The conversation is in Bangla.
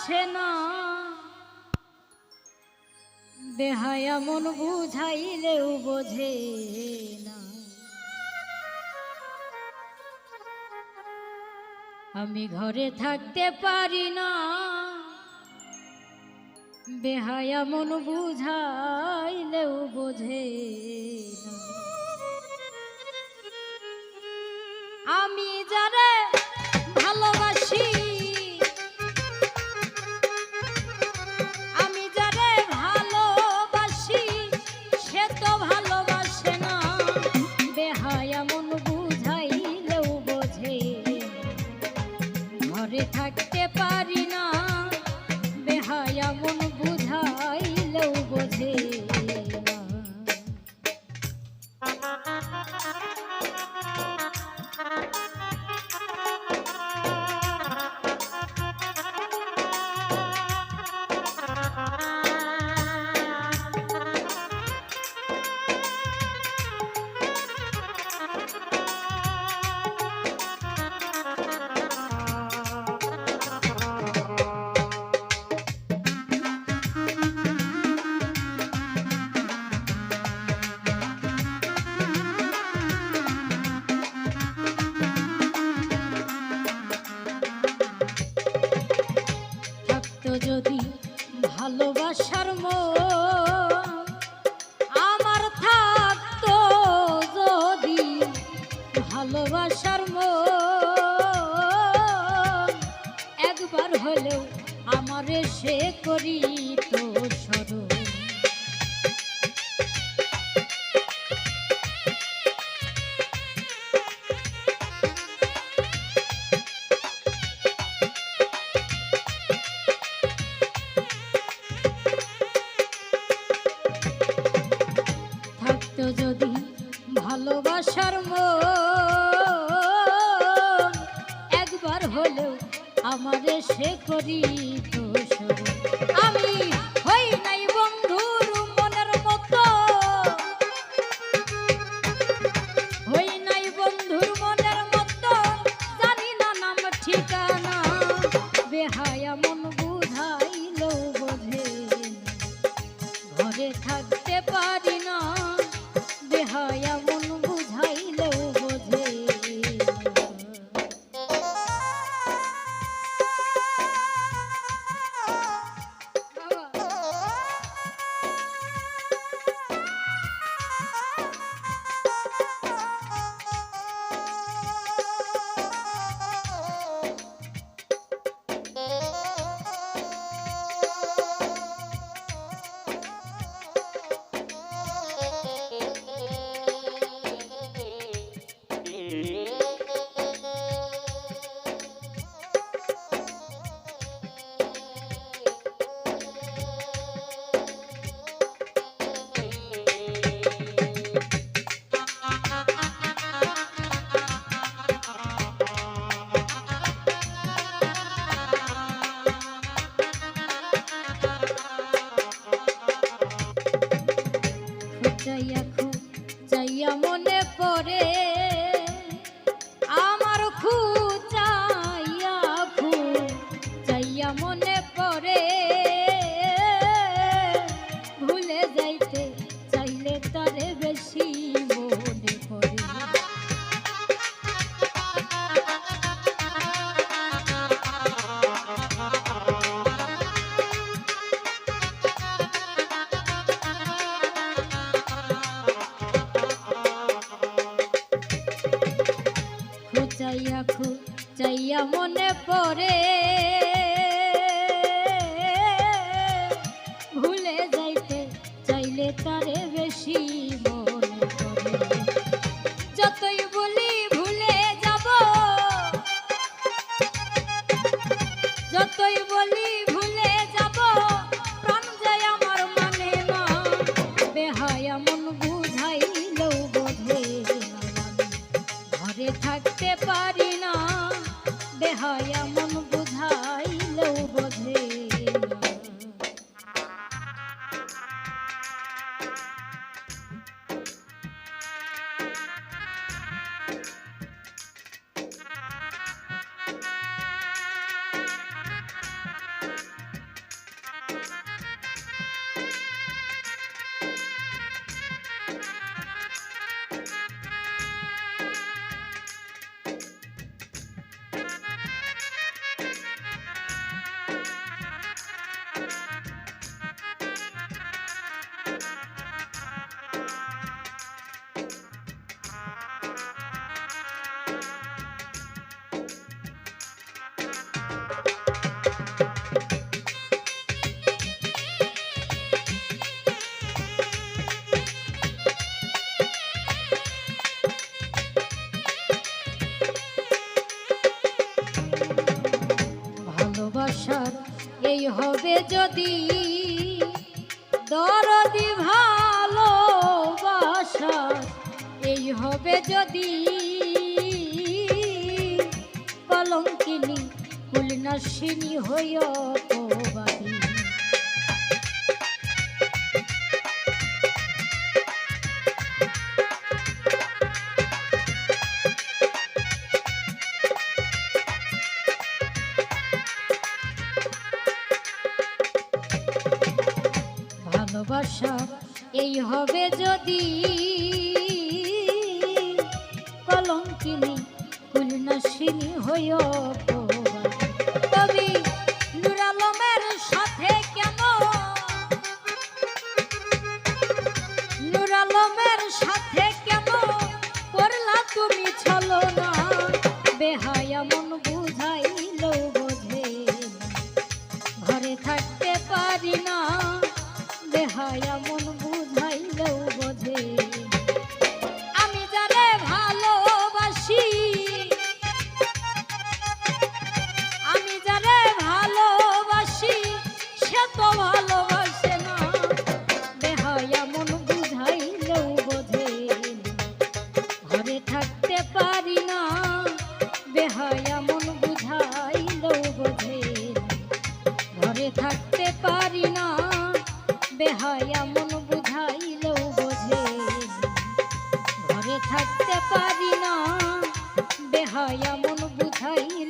আসে না। বেহায়া মন বুঝাইলেও বোঝে না। আমি ঘরে থাকতে পারি না। বেহায়া মন বুঝাইলেও বোঝে না। আমি যারা ঘরে থাকতে পারি না। আশার আমার থাকতো যদি ভালোবাসার একবার হলেও আমার সে করি তো শর্ম। একবার হলেও আমাদের সে করিত। दया যাইয়া মনে পড়ে। ভুলে যাইতে চাইলে তারে বেশি হবে যদি দরদি ভালোবাসার এই হবে যদি কলঙ্কিনী কুলনাশিনী হইয়া অপবাদী ভালোবাসা, এই হবে যদি কলঙ্কিনী কুলনাশিনী হইয় তবে নুর আলমের সাথে কেন? নুর আলমের সাথে কেন করলা তুমি চলো না বেহায়া মন বুঝাইলেও বেহায়া পারি না। বেহায়া মন বুঝাইল